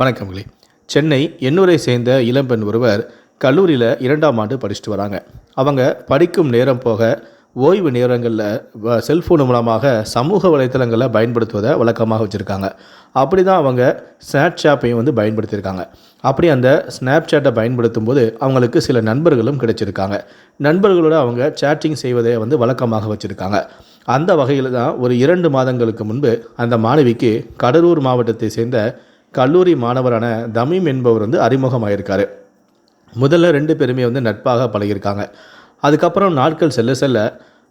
வணக்கங்களே சென்னை எண்ணூரை சேர்ந்த இளம்பெண் ஒருவர் கல்லூரியில் இரண்டாம் ஆண்டு படிச்சுட்டு வராங்க. அவங்க படிக்கும் நேரம் போக ஓய்வு நேரங்களில் செல்ஃபோன் மூலமாக சமூக வலைத்தளங்களை பயன்படுத்துவதை வழக்கமாக வச்சுருக்காங்க. அப்படி தான் அவங்க ஸ்னாப்சாப்பையும் வந்து பயன்படுத்தியிருக்காங்க. அப்படி அந்த ஸ்னாப்சாட்டை பயன்படுத்தும் போது அவங்களுக்கு சில நண்பர்களும் கிடைச்சிருக்காங்க. நண்பர்களோட அவங்க சேட்டிங் செய்வதை வந்து வழக்கமாக வச்சுருக்காங்க. அந்த வகையில் தான் ஒரு இரண்டு மாதங்களுக்கு முன்பு அந்த மாணவிக்கு கடலூர் மாவட்டத்தை சேர்ந்த கல்லூரி மாணவரான தமீம் என்பவர் வந்து அறிமுகமாயிருக்காரு. முதல்ல ரெண்டு பேருமே வந்து நட்பாக பழகியிருக்காங்க. அதுக்கப்புறம் நாட்கள் செல்ல செல்ல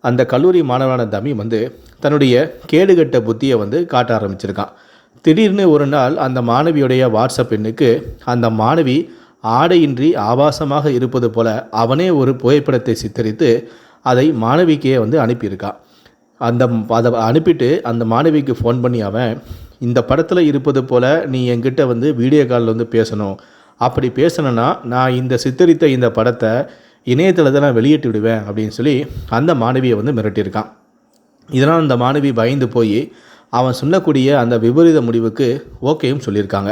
அந்த கல்லூரி மாணவரான தமீம் வந்து தன்னுடைய கேடுகட்ட புத்தியை வந்து காட்ட ஆரம்பிச்சிருக்கான். திடீர்னு ஒரு நாள் அந்த மாணவியுடைய வாட்ஸ்அப் எண்ணுக்கு அந்த மாணவி ஆடையின்றி ஆபாசமாக இருப்பது போல அவனே ஒரு புகைப்படத்தை சித்தரித்து அதை மாணவிக்கே வந்து அனுப்பியிருக்கான். அந்த அதை அனுப்பிட்டு அந்த மாணவிக்கு ஃபோன் பண்ணி அவன் இந்த படத்தில் இருப்பது போல் நீ என்கிட்ட வந்து வீடியோ காலில் வந்து பேசணும். அப்படி பேசணுன்னா நான் இந்த சித்தரித்த இந்த படத்தை இணையதளத்தை நான் வெளியிட்டு விடுவேன் அப்படின்னு சொல்லி அந்த மாணவியை வந்து மிரட்டியிருக்கான். இதனால் அந்த மாணவி பயந்து போய் அவன் சொல்லக்கூடிய அந்த விபரீத முடிவுக்கு ஓகேயும் சொல்லியிருக்காங்க.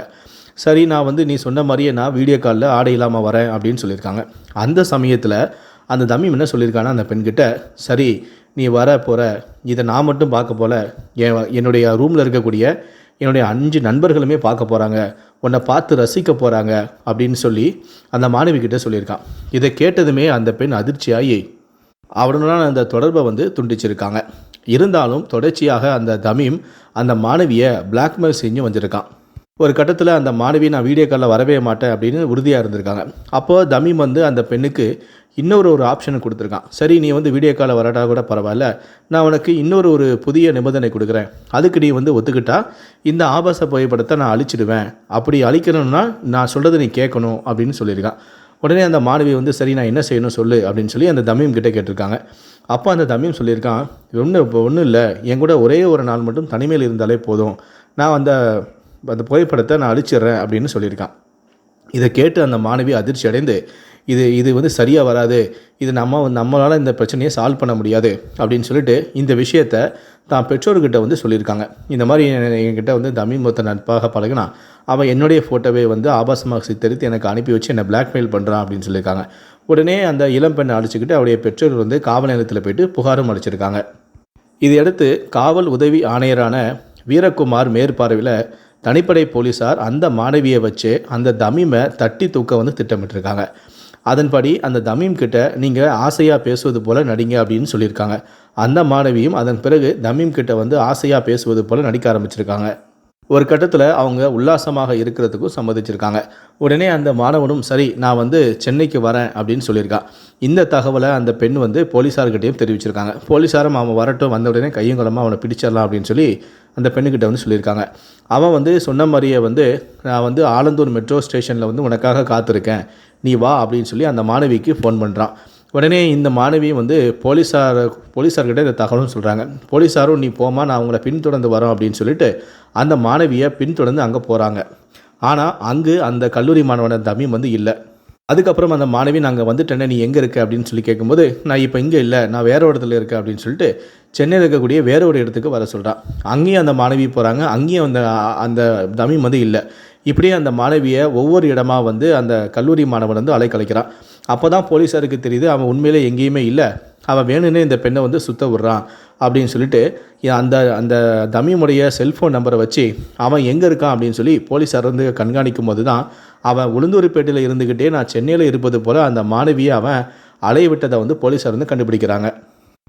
சரி நான் வந்து நீ சொன்ன மாதிரியே நான் வீடியோ காலில் ஆடை இல்லாமல் வரேன் அப்படின்னு சொல்லியிருக்காங்க. அந்த சமயத்தில் அந்த தம்மி என்ன சொல்லியிருக்கான்னா அந்த பெண்கிட்ட சரி நீ வர போகிற இதை நான் மட்டும் பார்க்க போல. என் என்னுடைய ரூமில் இருக்கக்கூடிய என்னுடைய அஞ்சு நண்பர்களுமே பார்க்க போகிறாங்க உன்னை பார்த்து ரசிக்க போகிறாங்க அப்படின்னு சொல்லி அந்த மாணவிக்கிட்ட சொல்லியிருக்கான் இதை கேட்டதுமே அந்த பெண் அதிர்ச்சியாகி அவருடனான அந்த தொடர்பை வந்து துண்டிச்சிருக்காங்க. இருந்தாலும் தொடர்ச்சியாக அந்த தமீம் அந்த மாணவியை பிளாக்மெயில் செஞ்சு வந்திருக்கான். ஒரு கட்டத்தில் அந்த மாணவி நான் வீடியோ காலில் வரவே மாட்டேன் அப்படின்னு உறுதியாக இருந்திருக்காங்க. அப்போது தமீம் வந்து அந்த பெண்ணுக்கு இன்னொரு ஒரு ஆப்ஷனை கொடுத்துருக்கான். சரி நீ வந்து வீடியோ காலை வராட்டா கூட பரவாயில்ல. நான் உனக்கு இன்னொரு ஒரு புதிய நிபந்தனை கொடுக்குறேன். அதுக்கு நீ வந்து ஒத்துக்கிட்டா இந்த ஆபாச புகைப்படத்தை நான் அழிச்சிடுவேன். அப்படி அழிக்கணும்னா நான் சொல்கிறத நீ கேட்கணும் அப்படின்னு சொல்லியிருக்கான். உடனே அந்த மாணவி வந்து சரி நான் என்ன செய்யணும் சொல்லு அப்படின்னு சொல்லி அந்த தமீம் கிட்டே கேட்டிருக்காங்க. அப்போ அந்த தமீம் சொல்லியிருக்கான் ஒன்றும் இப்போ ஒன்றும் இல்லை. என் கூட ஒரே ஒரு நாள் மட்டும் தனிமையில் இருந்தாலே போதும். நான் அந்த அந்த புகைப்படத்தை நான் அழிச்சிடுறேன் அப்படின்னு சொல்லியிருக்கான். இதை கேட்டு அந்த மாணவி அதிர்ச்சி அடைந்து இது இது வந்து சரியாக வராது. இது நம்ம நம்மளால் இந்த பிரச்சனையை சால்வ் பண்ண முடியாது அப்படின்னு சொல்லிட்டு இந்த விஷயத்த தான் பெற்றோர்கிட்ட வந்து சொல்லியிருக்காங்க. இந்த மாதிரி என்கிட்ட வந்து தமிழ் மொத்த நட்பாக பழகினா அவன் என்னுடைய ஃபோட்டோவை வந்து ஆபாசமாக சித்தரித்து எனக்கு அனுப்பி வச்சு என்னை பிளாக்மெயில் பண்ணுறான் அப்படின்னு சொல்லியிருக்காங்க. உடனே அந்த இளம் பெண்ணை அழைச்சிக்கிட்டு அவருடைய பெற்றோர் வந்து காவல் நிலையத்தில் போயிட்டு புகாரும் அழைச்சிருக்காங்க இதையடுத்து காவல் உதவி ஆணையரான வீரகுமார் மேற்பார்வையில் தனிப்படை போலீஸார் அந்த மாணவியை வச்சு அந்த தமிமை தட்டி தூக்க வந்து திட்டமிட்டிருக்காங்க. அதன்படி அந்த தமீம் கிட்ட நீங்கள் ஆசையாக பேசுவது போல் நடிங்க அப்படின்னு சொல்லியிருக்காங்க. அந்த மாணவியும் அதன் பிறகு தமீம் கிட்ட வந்து ஆசையாக பேசுவது போல் நடிக்க ஆரம்பிச்சிருக்காங்க. ஒரு கட்டத்தில் அவங்க உல்லாசமாக இருக்கிறதுக்கும் சம்மதிச்சிருக்காங்க. உடனே அந்த மாணவனும் சரி நான் வந்து சென்னைக்கு வரேன் அப்படின்னு சொல்லியிருக்கான் இந்த தகவலை அந்த பெண் வந்து போலீஸார்கிட்டையும் தெரிவிச்சிருக்காங்க. போலீஸாரும் அவன் வரட்டும் வந்த உடனே கையங்குளமாக அவனை பிடிச்சிடலாம் அப்படின்னு சொல்லி அந்த பெண்ணுக்கிட்ட வந்து சொல்லியிருக்காங்க. அவன் வந்து சொன்ன மாதிரியே வந்து நான் வந்து ஆலந்தூர் மெட்ரோ ஸ்டேஷனில் வந்து உனக்காக காத்திருக்கேன். நீ வா அப்படின்னு சொல்லி அந்த மாணவிக்கு ஃபோன் பண்ணுறான் உடனே இந்த மாணவியும் வந்து போலீஸார் போலீஸார்கிட்ட இந்த தகவலும் சொல்கிறாங்க போலீஸாரும் நீ போமா நான் அவங்கள பின்தொடர்ந்து வரோம் அப்படின்னு சொல்லிட்டு அந்த மாணவியை பின்தொடர்ந்து அங்கே போகிறாங்க ஆனால் அங்கு அந்த கல்லூரி மாணவன தமிம் வந்து இல்லை. அதுக்கப்புறம் அந்த மாணவி நாங்கள் வந்துட்டேனே நீ எங்கே இருக்க? அப்படின்னு சொல்லி கேட்கும்போது நான் இப்போ இங்கே இல்லை நான் வேறு இடத்துல இருக்கேன் அப்படின்னு சொல்லிட்டு சென்னையில் இருக்கக்கூடிய வேற ஒரு இடத்துக்கு வர சொல்கிறான் அங்கேயும் அந்த மாணவி போகிறாங்க அங்கேயும் அந்த அந்த தமிழ் வந்து இல்லை. இப்படியே அந்த மாணவியை ஒவ்வொரு இடமா வந்து அந்த கல்லூரி மாணவன் வந்து அலைக்கலைக்கிறான் அப்போ தான் போலீஸாருக்கு தெரியுது அவன் உண்மையிலே எங்கேயுமே இல்லை. அவன் வேணும்னே இந்த பெண்ணை வந்து சுத்த விட்றான் அப்படின்னு சொல்லிட்டு அந்த அந்த தமிமுடைய செல்ஃபோன் நம்பரை வச்சு அவன் எங்கே இருக்கான் அப்படின்னு சொல்லி போலீஸார் வந்து கண்காணிக்கும் போது தான் அவன் உளுந்தூர்பேட்டையில் இருந்துக்கிட்டே நான் சென்னையில் இருப்பது போல் அந்த மாணவியை அவன் அலைய விட்டதை வந்து போலீஸார் வந்து கண்டுபிடிக்கிறாங்க.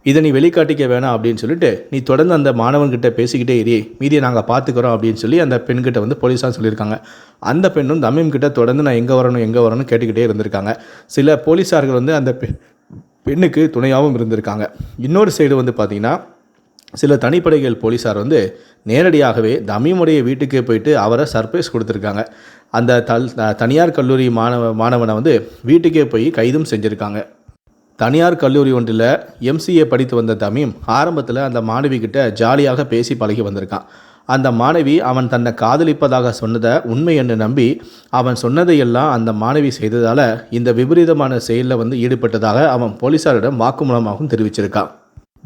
இதை நீ வெளிக்காட்டிக்க வேணாம் அப்படின்னு சொல்லிட்டு நீ தொடர்ந்து அந்த மாணவன்கிட்ட பேசிக்கிட்டே இரு மீதியை நாங்கள் பார்த்துக்குறோம் அப்படின்னு சொல்லி அந்த பெண்கிட்ட வந்து போலீஸாக சொல்லியிருக்காங்க. அந்த பெண்ணும் தமிம் கிட்ட தொடர்ந்து நான் எங்கே வரணும் எங்கே வரணும்னு கேட்டுக்கிட்டே இருந்திருக்காங்க. சில போலீஸார்கள் வந்து அந்த பெண்ணுக்கு துணையாகவும் இருந்திருக்காங்க. இன்னொரு சைடு வந்து பார்த்திங்கன்னா சில தனிப்படைகள் போலீஸார் வந்து நேரடியாகவே தமிமுடைய வீட்டுக்கே போயிட்டு அவரை சர்ப்ரைஸ் கொடுத்துருக்காங்க. அந்த தல் தனியார் கல்லூரி மாணவ மாணவனை வந்து வீட்டுக்கே போய் கைதும் செஞ்சுருக்காங்க. தனியார் கல்லூரி ஒன்றில் எம்சிஏ படித்து வந்த தமீம் ஆரம்பத்தில் அந்த மாணவிகிட்ட ஜாலியாக பேசி பழகி வந்திருக்கான். அந்த மாணவி அவன் தன்னை காதலிப்பதாக சொன்னதை உண்மை என்று நம்பி அவன் சொன்னதையெல்லாம் அந்த மாணவி செய்ததால் இந்த விபரீதமான செயலில் வந்து ஈடுபட்டதாக அவன் போலீஸாரிடம் வாக்குமூலமாகவும் தெரிவிச்சிருக்கான்.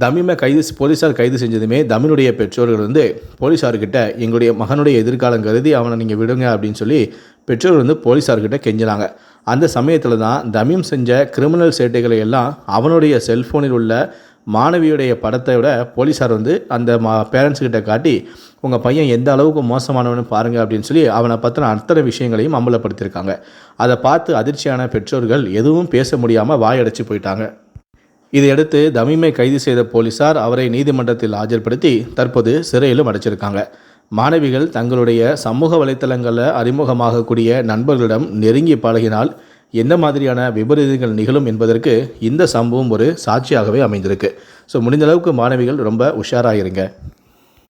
தமிமை கைது போலீஸார் கைது செஞ்சதுமே தமினுடைய பெற்றோர்கள் வந்து போலீஸார்கிட்ட எங்களுடைய மகனுடைய எதிர்காலம் கருதி அவனை நீங்கள் விடுங்க அப்படின்னு சொல்லி பெற்றோர்கள் வந்து போலீஸார்கிட்ட கெஞ்சினாங்க. அந்த சமயத்தில் தான் தமிம் செஞ்ச கிரிமினல் சேட்டைகளை எல்லாம் அவனுடைய செல்ஃபோனில் உள்ள மாணவியுடைய படத்தை விட போலீஸார் வந்து அந்த மா பேரண்ட்ஸ்கிட்ட காட்டி உங்கள் பையன் எந்த அளவுக்கு மோசமானவனு பாருங்கள் அப்படின்னு சொல்லி அவனை பற்றின அத்தனை விஷயங்களையும் அம்பலப்படுத்தியிருக்காங்க. அதை பார்த்து அதிர்ச்சியான பெற்றோர்கள் எதுவும் பேச முடியாமல் வாயடைச்சு போயிட்டாங்க. இதையடுத்து தமிமை கைது செய்த போலீசார் அவரை நீதிமன்றத்தில் ஆஜர்படுத்தி தற்போது சிறையிலும் அடைச்சிருக்காங்க. மாணவிகள் தங்களுடைய சமூக வலைத்தளங்களில் அறிமுகமாகக்கூடிய நண்பர்களிடம் நெருங்கி பழகினால் என்ன மாதிரியான விபரீதங்கள் நிகழும் என்பதற்கு இந்த சம்பவம் ஒரு சாட்சியாகவே அமைந்திருக்கு. ஸோ முடிந்த அளவுக்கு மாணவிகள் ரொம்ப உஷாராக இருங்க